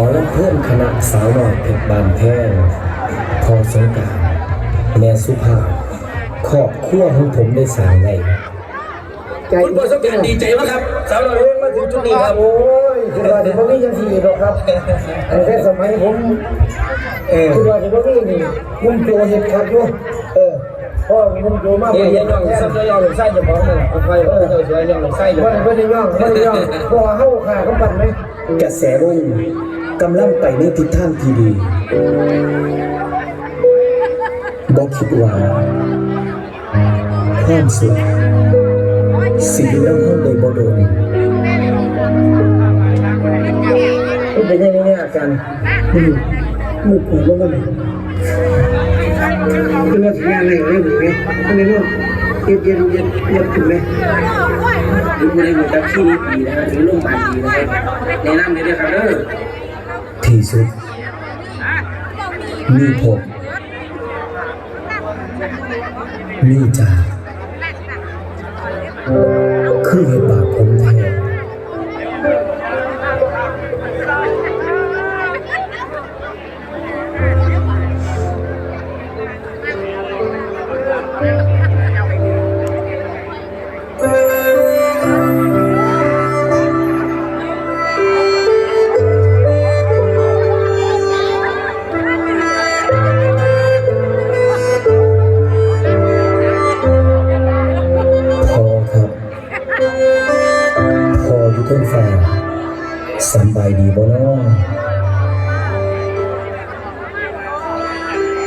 ขอรับเพิ่มคณะสาวหน่อยเพชรบานแพงพอสงกรารแม่สุภาพครอบครัวของผมได้สร้างไว้ใจคุณประสบการณ์ดีใจมากครับ สาวน้อยเองมาถึงจุดนี้ครับโอ้ยคือว่าเดี๋ยวพวกนี้ยังทีหรอกครับแต่แค่สมัยผมเออคือว่าเดี๋ยวพวกนี้นี่มุ่งโจเห็ดครับอยู่เออพ่อมุ่งโจมากเดี๋ยวเห็เดี๋ยวดน้องแค่ซับเจ้าย่องหรือไส้เจ้าของเนี่ยเอาไปเอาเจ้าสวยย่องหรือไส้เจ้าขไม่องไม่ได้ย่องไม่ได้ย่องพอเข้าขาเขาปั่นไหมกระแสวง กำลังไปในทิศทางที่ดีบอกคิดว่าความสุขสิ่งแล้วห้องใดบ่โดนมันเป็นยังไงอาการอืมมือปวดลงกันคือว่าสัญญาอะไรอะไรหรือไงอะไรเนาะเย็นเย็นเย็นเย็นขึ้นไหมถึงในหมู่กับที่นี่ดีนะครับถึงโรงพยาบาลดีนะครับแนะนำเลยนะครับเด้อ ที่สุดมีผมมีจ่าคือเหตุบาปผมแท้ สำบายดีบ่น้อ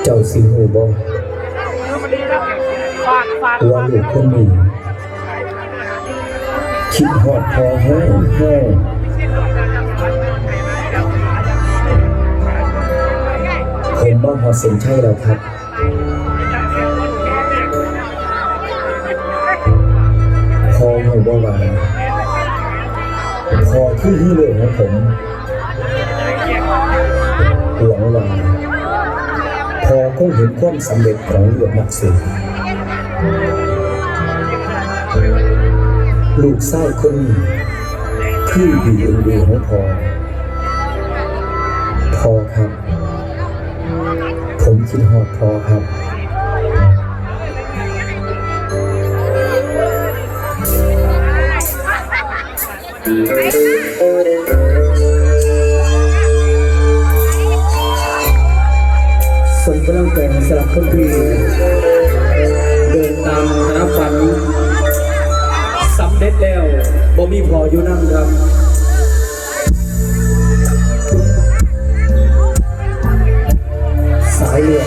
เจ้าสิหูบ่ว่าลูกคนนี้คิดฮอดพอแห้งแห้งผมบ้าฮอดเส้นชัยแล้วครับพอหูบ่ว่า พอคือฮีโร่ของผมหวังว่าพอคงเห็นความสำเร็จของเลือนักสืบลูกไส้คนนี้คือดีเอ็นดีของพอพอครับ ผมคิดฮอดพอครับ ส่งกำลังใจสำหรับคนที่เดินตามคณะฝันสำเร็จแล้วบ่มีพออยู่นั่งครับสายเลือด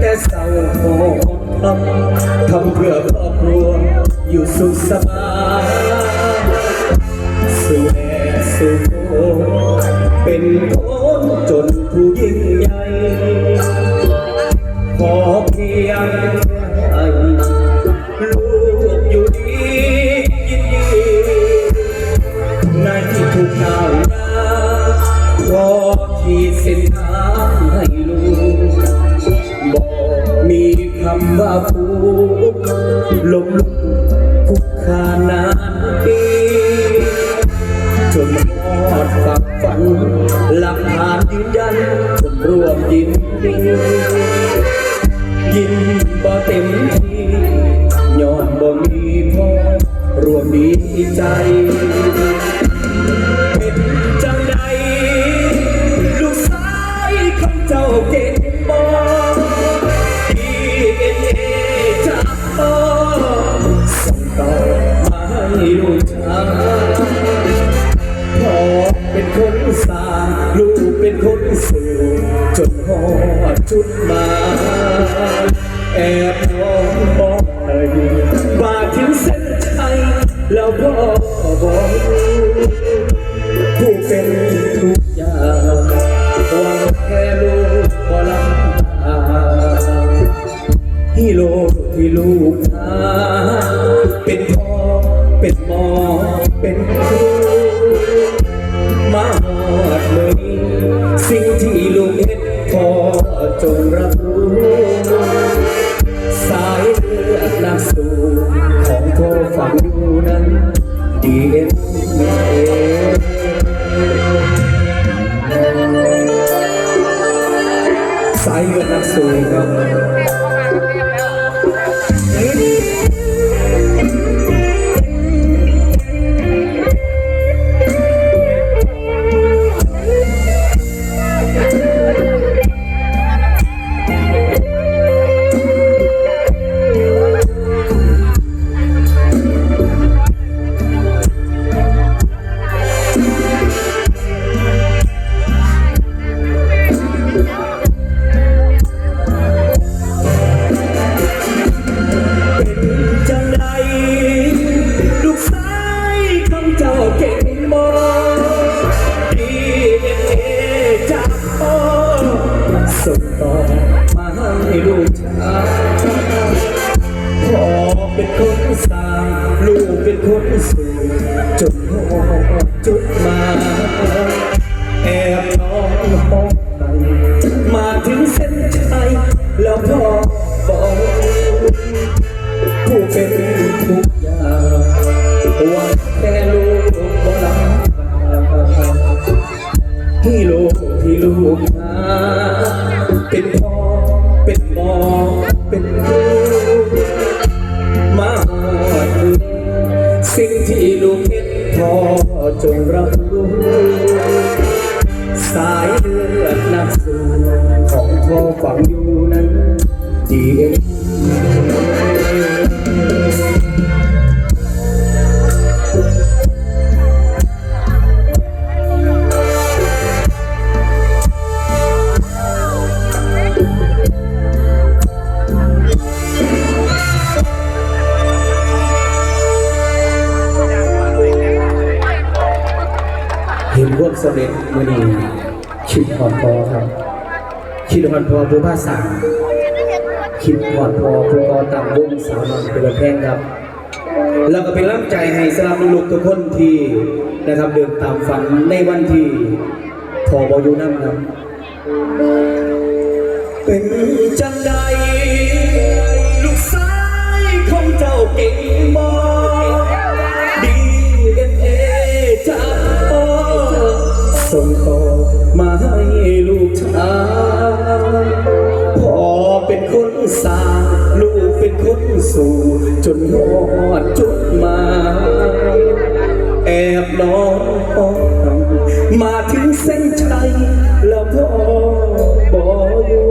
แต่เศร้าขอทำทำเพื่อครอบครัวอยู่สุขสบายสู่แม่สู่โคเป็นคนจนผู้ยิ่งใหญ่ขอเพียงำว่ลมลุกคุกคานานปีจนหอดฝักฝันหลักฐานยืนยันคนร่วมยินดียินบ่เต็มที่ย้อนบ่มีพ่อรวมดีใจ ลูกชายพ่อเป็นคนสางลูกเป็นคนสู่จนหอดจุดมา แอบมองบอกเลยว่าถึงเส้นชัยแล้วพ่อบอกผู้เป็นทุกอย่างหวังแค่ลูกก็ลำบากฮีโร่ที่ลูกหา จนห จ สเร็จมื่อนี้คิดหอดพอครับคิดหอดพอผู้ภาษาคิดหอดพอผู้กอตามวงสาวน้อยเป็นแพงครับแล้วก็เป็นร่ำใจให้สำหรับลูกทุกคนที่นะครับเดินตามฝันในวันที่พอบอยู่นั่นครับ เป็นจัง ส่งต่อมาให้ลูกชายพ่อเป็นคนสาลูกเป็นคนสู่ จนหอดจุดมา แอบน้องมาถึงเส้นชัย แล้วพ่อบอกอยู่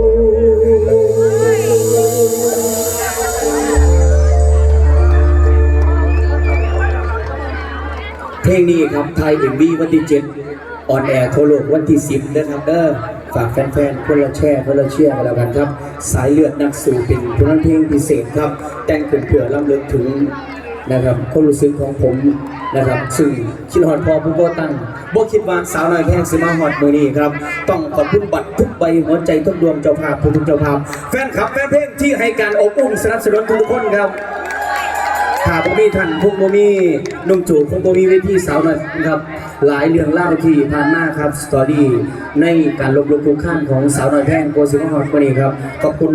เพลงนี้ครับไทยเอ็มบีวันที่7 ออนแอร์ทั่วโลกวันที่ 10นะครับเด้อฝากแฟนๆคนละแชร์คนละเชียร์กันแล้วกันครับ สายเลือดนักสู่เป็นผลงานเพลงพิเศษครับ แต่งขึ้นเพื่อล้ำลึกถึงนะครับความรู้สึกของผมนะครับ ซึ่งคิดฮอดพอผู้ก่อตั้งบ่คิดว่าสาวน้อยแพงสิมาฮอดมือนี้ครับ ต้องขอบคุณบัตรทุกใบหัวใจทุกดวงเจ้าภาพทุกเจ้าภาพ แฟนคลับแฟนเพลงที่ให้การอบอุ้มสนับสนุนทุกคนครับถ้าพวกมีท่านพวกบ่มีนุ่มจูพวกบ่มีเวทีสาวน่อยครับ หลายเรื่องเล่าที่ผ่านมาครับสตอรี่ในการลบลบคุกข้ามของสาวน้อยแพงโกสิมหอดคนนี้ครับขอบคุณ